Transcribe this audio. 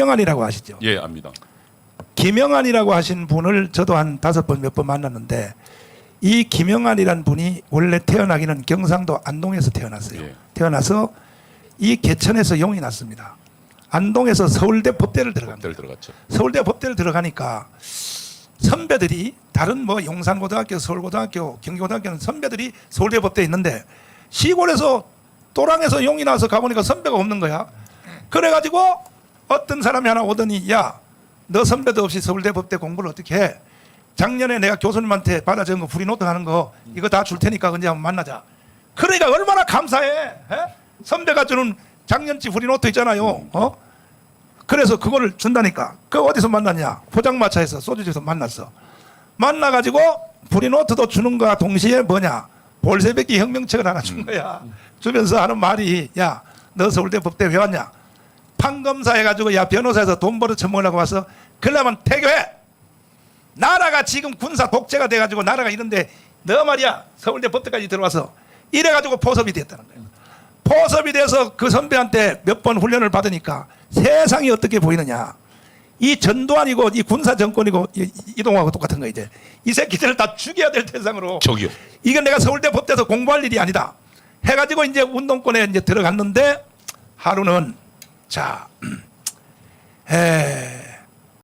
김영환이라고 아시죠? 예, 압니다. 김영환이라고 하신 분을 저도 한 다섯 번 몇 번 만났는데 이 김영환이란 분이 원래 태어나기는 경상도 안동에서 태어났어요. 예. 태어나서 이 개천에서 용이 났습니다. 안동에서 서울대 법대를 들어갑니다. 법대를 들어갔죠. 서울대 법대를 들어가니까 선배들이 다른 뭐 용산고등학교, 서울고등학교, 경기고등학교는 선배들이 서울대 법대에 있는데 시골에서 또랑에서 용이 나서 가보니까 선배가 없는 거야. 그래가지고 어떤 사람이 하나 오더니 야, 너 선배도 없이 서울대 법대 공부를 어떻게 해? 작년에 내가 교수님한테 받아 적은 거 프리노트 하는 거 이거 다 줄 테니까 언제 한번 만나자. 그러니까 얼마나 감사해. 에? 선배가 주는 작년치 프리노트 있잖아요. 어? 그래서 그거를 준다니까. 그 어디서 만났냐? 포장마차에서 소주집에서 만났어. 만나가지고 프리노트도 주는 거와 동시에 뭐냐? 볼세베끼 혁명책을 하나 준 거야. 주면서 하는 말이 야, 너 서울대 법대 왜 왔냐? 판검사 해가지고 야 변호사에서 돈 벌어 처먹으려고 와서 그러면 태교해. 나라가 지금 군사 독재가 돼가지고 나라가 이런데 너 말이야 서울대 법대까지 들어와서 이래가지고 포섭이 됐다는 거야. 포섭이 돼서 그 선배한테 몇 번 훈련을 받으니까 세상이 어떻게 보이느냐. 이 전두환이고 이 군사 정권이고 이- 이동하고 똑같은 거 이제 이 새끼들을 다 죽여야 될 대상으로 저기요. 이건 내가 서울대 법대에서 공부할 일이 아니다. 해가지고 이제 운동권에 이제 들어갔는데 하루는 자, 에,